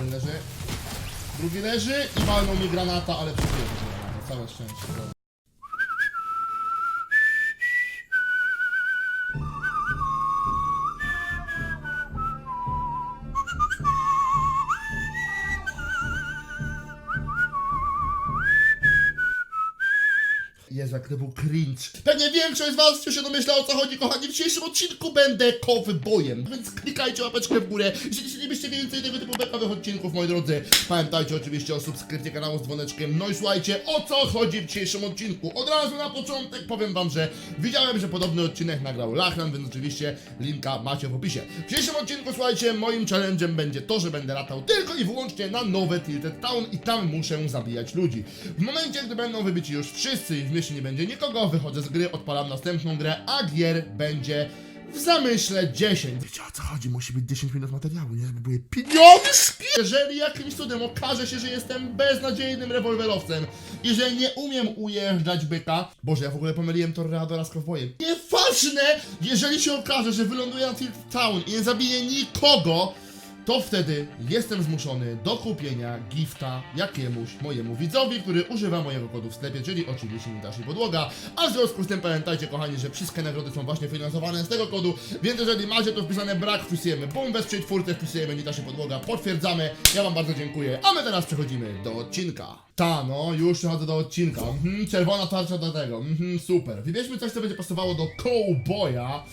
Jeden leży. Drugi leży i walnął mi granata, ale przeżyłem. Całe szczęście. Jezu, jak to był cringe. Pewnie większość z was już się domyśla o co chodzi, kochani. W dzisiejszym odcinku będę kowbojem. Więc klikajcie łapeczkę w górę. Jeśli chcielibyście więcej tego typu bekawych odcinków, moi drodzy, pamiętajcie oczywiście o subskrypcji kanału z dzwoneczkiem. No i słuchajcie, o co chodzi w dzisiejszym odcinku. Od razu na początek powiem wam, że widziałem, że podobny odcinek nagrał Lachlan, więc oczywiście linka macie w opisie. W dzisiejszym odcinku, słuchajcie, moim challenge'em będzie to, że będę latał tylko i wyłącznie na nowe Tilted Town i tam muszę zabijać ludzi. W momencie, gdy będą wybici już wszyscy i w mieście nie będzie nikogo, wychodzę z gry, odpalam następną grę, a gier będzie w zamyśle 10. Wiecie o co chodzi? Musi być 10 minut materiału, nie? Żeby były pieniążki! Jeżeli jakimś cudem okaże się, że jestem beznadziejnym rewolwerowcem i że nie umiem ujeżdżać byka, Boże, ja w ogóle pomyliłem Torreadora z Cowboyem. Nieważne! Jeżeli się okaże, że wyląduję na Tilt Town i nie zabiję nikogo, to wtedy jestem zmuszony do kupienia gifta jakiemuś mojemu widzowi, który używa mojego kodu w sklepie, czyli oczywiście Nitashi Podłoga. A w związku z tym pamiętajcie, kochani, że wszystkie nagrody są właśnie finansowane z tego kodu, więc jeżeli macie to wpisane brak, wpisujemy BOOM, wesprzyj czwórkę, wpisujemy Nitashi Podłoga, potwierdzamy. Ja wam bardzo dziękuję, a my teraz przechodzimy do odcinka. Ta, no, już przechodzę do odcinka. Mhm, czerwona tarcza do tego. Mhm, super. Wybierzmy coś, co będzie pasowało do Cowboya.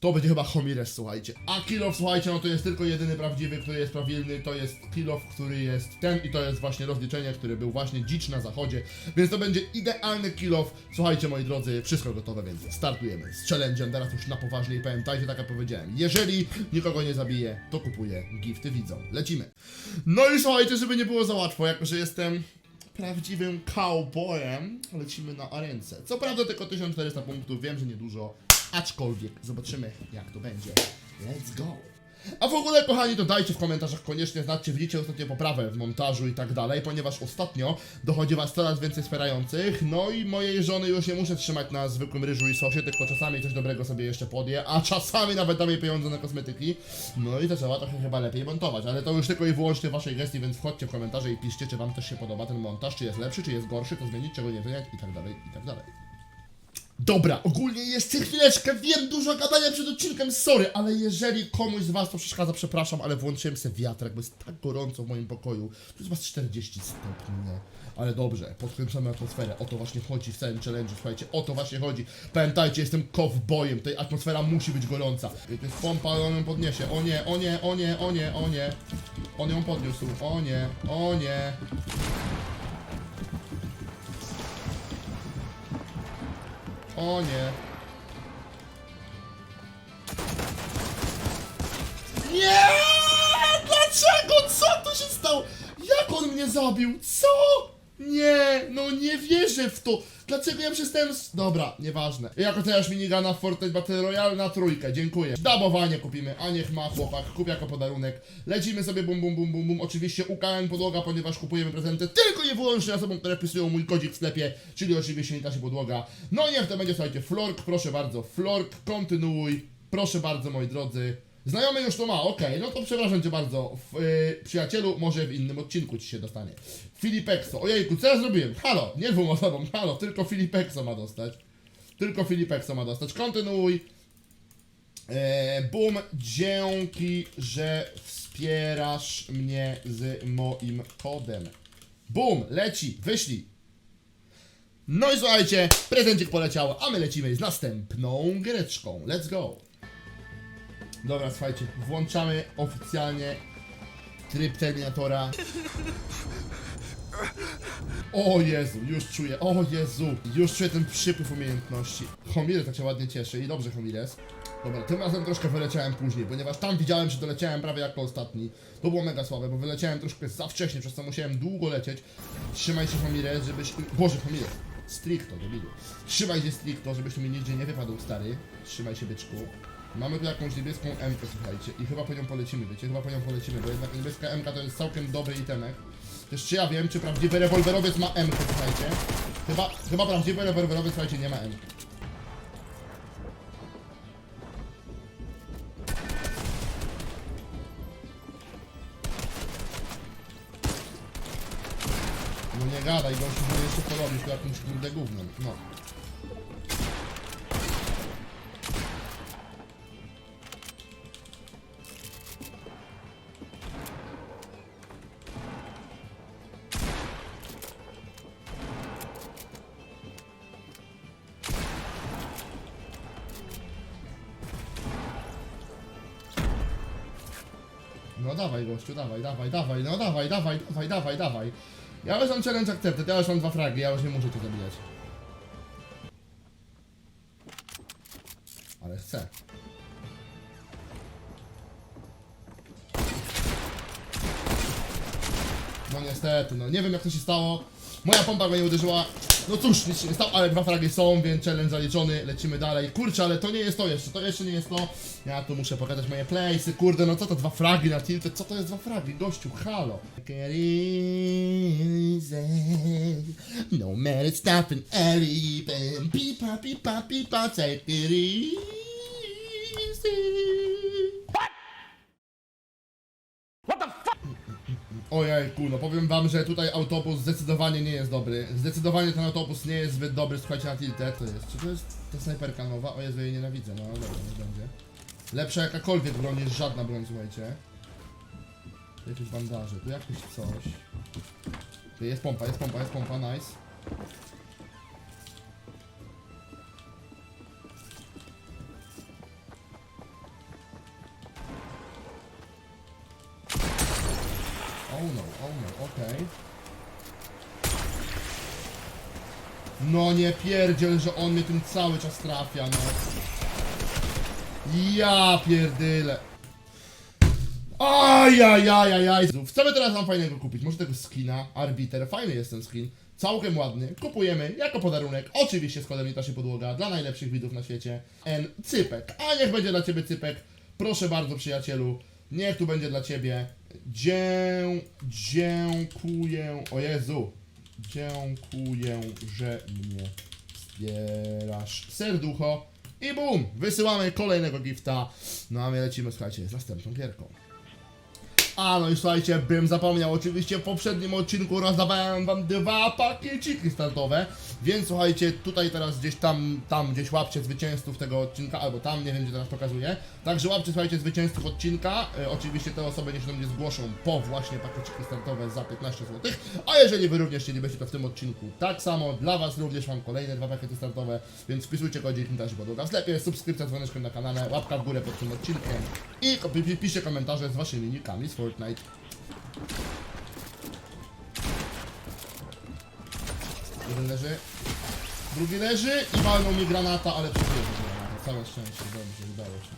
To będzie chyba Homires, słuchajcie. A Kilof, słuchajcie, no to jest tylko jedyny prawdziwy, który jest prawilny. To jest Kilof, który jest ten i to jest właśnie rozliczenie, który był właśnie dzicz na zachodzie. Więc to będzie idealny Kilof. Słuchajcie, moi drodzy, wszystko gotowe, więc startujemy z challenge'em. Teraz już na poważnie i pamiętajcie, tak jak powiedziałem. Jeżeli nikogo nie zabije, to kupuję gifty widzą. Lecimy. No i słuchajcie, żeby nie było za łatwo, jako że jestem prawdziwym cowboyem, lecimy na arence. Co prawda tylko 1400 punktów, wiem, że niedużo, aczkolwiek zobaczymy jak to będzie. Let's go! A w ogóle, kochani, to dajcie w komentarzach koniecznie znać, czy widzicie ostatnio poprawę w montażu i tak dalej, ponieważ ostatnio dochodzi was coraz więcej wspierających, no i mojej żony już nie muszę trzymać na zwykłym ryżu i sosie, tylko czasami coś dobrego sobie jeszcze podje, a czasami nawet dam jej pieniądze na kosmetyki, no i trzeba trochę chyba lepiej montować, ale to już tylko i wyłącznie waszej gestii, więc wchodźcie w komentarze i piszcie, czy wam też się podoba ten montaż, czy jest lepszy, czy jest gorszy, to zmienić, czego nie zmieniać i tak dalej, i tak dalej. Dobra, ogólnie jeszcze chwileczkę, wiem, dużo gadania przed odcinkiem, sorry, ale jeżeli komuś z was to przeszkadza, przepraszam, ale włączyłem sobie wiatrak, bo jest tak gorąco w moim pokoju. Tu jest was 40 stopni, nie? Ale dobrze, podkręcamy atmosferę, o to właśnie chodzi w całym challenge, słuchajcie, o to właśnie chodzi. Pamiętajcie, jestem cowboyem, tej atmosfera musi być gorąca. I To jest pompa, on ją podniesie, o nie, o nie, o nie, o nie, o nie. On ją podniósł, o nie, o nie. O nie. Nie! Dlaczego? Co tu się stało? Jak on mnie zabił? Co? Nie, no nie wierzę w to. Dlaczego ja przestałem... s- Dobra, nieważne. Jak oceniasz minigana w Fortnite Battle Royale na trójkę, dziękuję. Dabowanie kupimy, a niech ma chłopak, kup jako podarunek. Lecimy sobie bum bum bum bum bum. Oczywiście UKN podłoga, ponieważ kupujemy prezenty tylko i wyłącznie osobom, które wpisują mój kodzik w sklepie, czyli oczywiście Nitashi podłoga. No i niech to będzie, słuchajcie, Flork, proszę bardzo, Flork, kontynuuj. Proszę bardzo, moi drodzy. Znajomy już to ma, okej, no to przepraszam cię bardzo. W, y, przyjacielu, może w innym odcinku ci się dostanie. Filipexo, ojejku, co ja zrobiłem? Halo, nie dwóm osobom, halo, tylko Filipexo ma dostać. Tylko Filipexo ma dostać. Kontynuuj. E, boom, dzięki, że wspierasz mnie z moim kodem. Boom, leci, wyślij. No i słuchajcie, prezencik poleciał, a my lecimy z następną greczką. Let's go. Dobra, słuchajcie, włączamy oficjalnie tryb Terminatora. O Jezu, już czuję, o Jezu, już czuję ten przypływ umiejętności. Homires tak się ładnie cieszy i dobrze Homires. Dobra, tym razem troszkę wyleciałem później, ponieważ tam widziałem, że doleciałem prawie jako ostatni. To było mega słabe, bo wyleciałem troszkę za wcześnie, przez co musiałem długo lecieć. Trzymaj się Homires, żebyś... Boże, Homires. Stricto, debilu. Trzymaj się stricto, żebyś mi nigdzie nie wypadł, stary. Trzymaj się, byczku. Mamy tu jakąś niebieską M, słuchajcie, i chyba po nią polecimy, wiecie, chyba po nią polecimy, bo jednak niebieska M to jest całkiem dobry itemek. Też czy ja wiem, czy prawdziwy rewolwerowiec ma M, słuchajcie. Chyba, chyba prawdziwy rewolwerowiec, słuchajcie, nie ma M. nie gadaj, gościu, że jeszcze porobisz jakimś kurde gównem. No. No dawaj gościu, dawaj, dawaj, dawaj, no dawaj, dawaj, dawaj, dawaj, dawaj. Ja już mam challenge accepted, ja już mam dwa fragi, ja już nie muszę cię zabijać. Ale chcę. No niestety, no nie wiem jak to się stało. Moja pompa go nie uderzyła. No cóż, nic się nie stało, ale dwa fragi są, więc challenge zaliczony, lecimy dalej. Kurczę, ale to nie jest to jeszcze, to jeszcze nie jest to. Ja tu muszę pokazać moje playsy, kurde, no co to dwa fragi na tilted, co to jest dwa fragi, gościu, halo. No matter early, pipa, pipa, pipa, take it easy. Ojejku, no powiem wam, że tutaj autobus zdecydowanie nie jest dobry. Zdecydowanie ten autobus nie jest zbyt dobry, słuchajcie, na tilted. To jest, czy to jest ta snajperka nowa? O Jezu, jej nienawidzę, no ale dobra, nie będzie. Lepsza jakakolwiek broń niż żadna broń, słuchajcie. Tu jakieś bandaże, tu jakieś coś. Tu jest pompa, jest pompa, jest pompa, nice. Oh no, oh no, okej. No nie pierdziel, że on mnie tym cały czas trafia, no. Ja pierdyle. Ajajajajaj. Co my teraz mam fajnego kupić? Może tego skina, Arbiter, fajny jest ten skin. Całkiem ładny. Kupujemy jako podarunek, oczywiście z kodem Nitaszy Podłoga, dla najlepszych widzów na świecie. N Cypek. A niech będzie dla Ciebie Cypek. Proszę bardzo przyjacielu. Niech tu będzie dla Ciebie. Dzie... Dziękuję. O Jezu. Dziękuję, że mnie wspierasz. Serducho. I bum! Wysyłamy kolejnego gifta. No a my lecimy, słuchajcie, z następną gierką. A no i słuchajcie, bym zapomniał, oczywiście w poprzednim odcinku rozdawałem wam dwa pakieciki startowe, więc słuchajcie, tutaj teraz gdzieś tam, tam gdzieś łapcie zwycięzców tego odcinka, albo tam, nie wiem gdzie teraz pokazuję. Także łapcie, słuchajcie, zwycięzców odcinka, e, oczywiście te osoby niech się do mnie zgłoszą po właśnie pakieciki startowe za 15 zł, a jeżeli wy również chcielibyście to w tym odcinku, tak samo, dla was również mam kolejne dwa pakiety startowe, więc wpisujcie kodzik Nitashi Podłoga w sklepie, subskrypcja dzwoneczkiem na kanale, łapka w górę pod tym odcinkiem i piszcie komentarze z waszymi nickami z Fortnite. Jeden leży, drugi leży i walnął mi granata, ale przeżyłem tego granata. Całe szczęście, dobrze, udało się.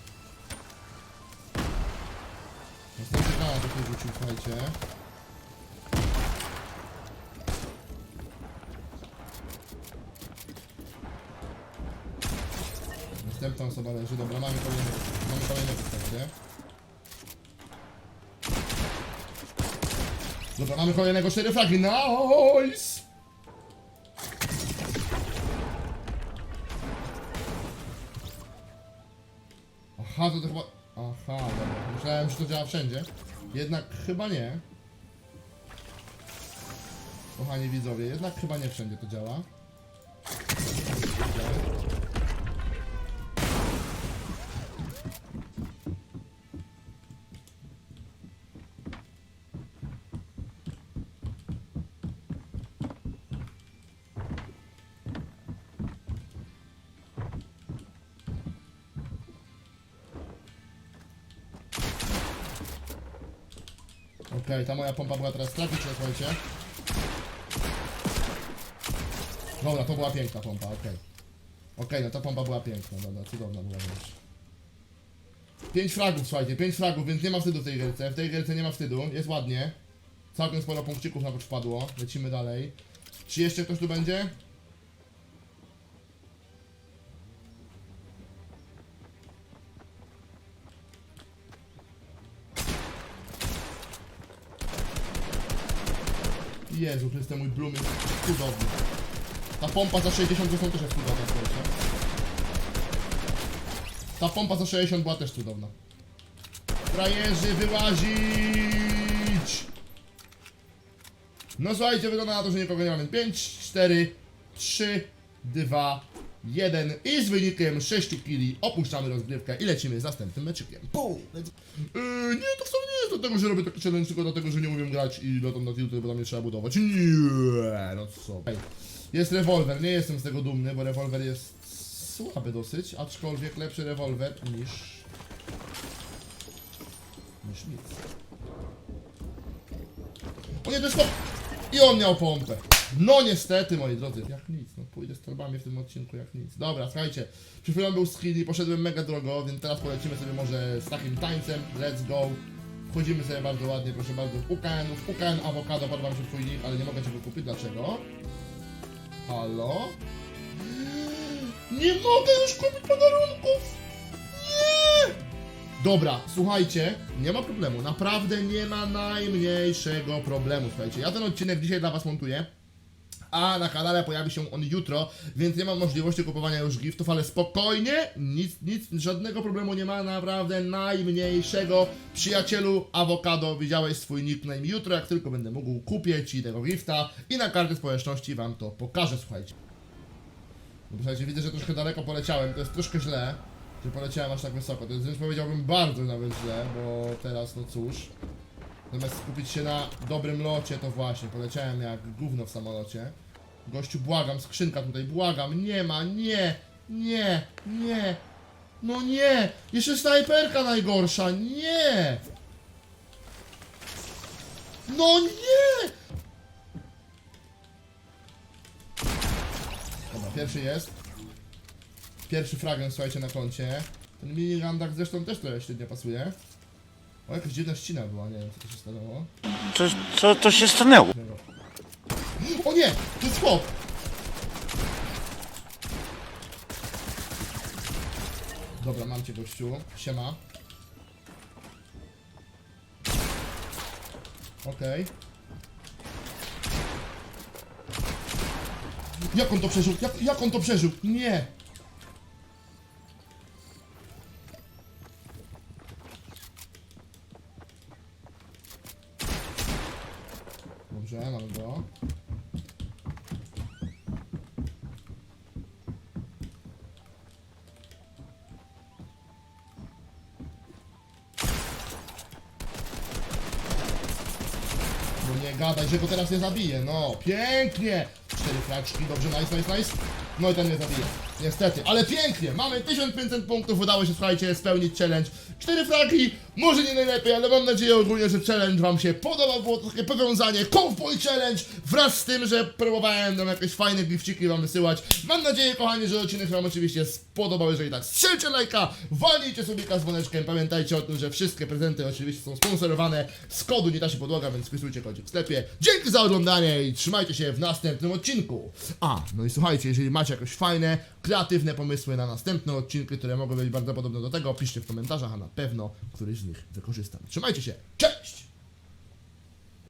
Następny granat tutaj rzucił, słuchajcie. Następna osoba leży, dobra, mamy kolejny, mamy kolejnego, słuchajcie. Dobra, mamy kolejnego cztery fragi, nice! Aha, to, to chyba... Aha, dobra. Myślałem, że to działa wszędzie. Jednak chyba nie. Kochani widzowie, jednak chyba nie wszędzie to działa. Ta moja pompa była teraz tragiczna, słuchajcie. Dobra, to była piękna pompa, okej. Okej, no ta pompa była piękna, dobra, cudowna była rzecz. Pięć fragów, słuchajcie, pięć fragów, więc nie ma wstydu w tej gierce. W tej gierce nie ma wstydu, jest ładnie. Całkiem sporo punkcików nawet wpadło. Lecimy dalej. Czy jeszcze ktoś tu będzie? Jezu Chryste, mój Bloom jest cudowny. Ta pompa za 60 zresztą też jest cudowna, słuchajcie. Ta pompa za 60 była też cudowna. Frajerzy, wyłazić! No słuchajcie, wygląda na to, że nie mamy. 5, 4, 3, 2, 1 i z wynikiem 6 kili opuszczamy rozgrywkę i lecimy z następnym meczykiem. Pum! Yy, nie, to wcale nie jest dlatego, że robię taki challenge, tylko dlatego, że nie umiem grać i latam na tilty, bo tam nie trzeba budować. Nie, no co. Jest rewolwer, nie jestem z tego dumny, bo rewolwer jest słaby dosyć, aczkolwiek lepszy rewolwer niż... niż nic. O nie, to jest chłop! I on miał pompę. No niestety, moi drodzy, jak nic, no pójdę z torbami w tym odcinku jak nic. Dobra, słuchajcie, przed chwilą był skill i poszedłem mega drogo, więc teraz polecimy sobie może z takim tańcem, let's go. Wchodzimy sobie bardzo ładnie, proszę bardzo, w UKN, w UKN awokado, padł wam się twój ale nie mogę cię kupić, dlaczego? Halo? Nie mogę już kupić podarunków! Nie! Dobra, słuchajcie, nie ma problemu, naprawdę nie ma najmniejszego problemu, słuchajcie. Ja ten odcinek dzisiaj dla was montuję, a na kanale pojawi się on jutro, więc nie mam możliwości kupowania już giftów, ale spokojnie, nic, nic, żadnego problemu nie ma, naprawdę najmniejszego. Przyjacielu awokado, widziałeś swój nickname jutro, jak tylko będę mógł, kupię ci tego gifta i na karty społeczności wam to pokażę, słuchajcie. No, Słuchajcie, widzę, że troszkę daleko poleciałem, to jest troszkę źle, że poleciałem aż tak wysoko. To jest powiedziałbym bardzo nawet źle, bo teraz, no cóż. Zamiast skupić się na dobrym locie, to właśnie, poleciałem jak gówno w samolocie. Gościu, błagam, skrzynka tutaj, błagam, nie ma, nie, nie, nie. No nie, jeszcze snajperka najgorsza, nie. No nie! Dobra, pierwszy jest. Pierwszy fragment, słuchajcie, na koncie. Ten mini randak zresztą też trochę średnio pasuje. O, jakaś dziwna ścina była, nie wiem co to się stanęło. Co, co to się stanęło? O nie! To jest chłop! Dobra, mam cię gościu. Siema. Okej. Jak on to przeżył? Jak, jak on to przeżył? Nie! Gadaj, że go teraz nie zabije. No, pięknie! Cztery flaczki, dobrze, nice, nice, nice. No i ten nie zabije. Niestety, ale pięknie! Mamy 1500 punktów, udało się, słuchajcie, spełnić challenge. Cztery flagi, może nie najlepiej, ale mam nadzieję ogólnie, że challenge wam się podobał. Było takie powiązanie Cowboy Challenge wraz z tym, że próbowałem tam jakieś fajne gifciki wam wysyłać. Mam nadzieję, kochani, że odcinek wam oczywiście spodobał. Jeżeli tak, strzelcie lajka, walnijcie sobie z dzwoneczkiem. Pamiętajcie o tym, że wszystkie prezenty oczywiście są sponsorowane z kodu Nie Da się podłoga, więc wpisujcie kodzik w sklepie. Dzięki za oglądanie i trzymajcie się w następnym odcinku. A, no i słuchajcie, jeżeli macie jakieś fajne, kreatywne pomysły na następne odcinki, które mogą być bardzo podobne do tego, piszcie w komentarzach, a na pewno któryś z nich wykorzystam. Trzymajcie się, cześć!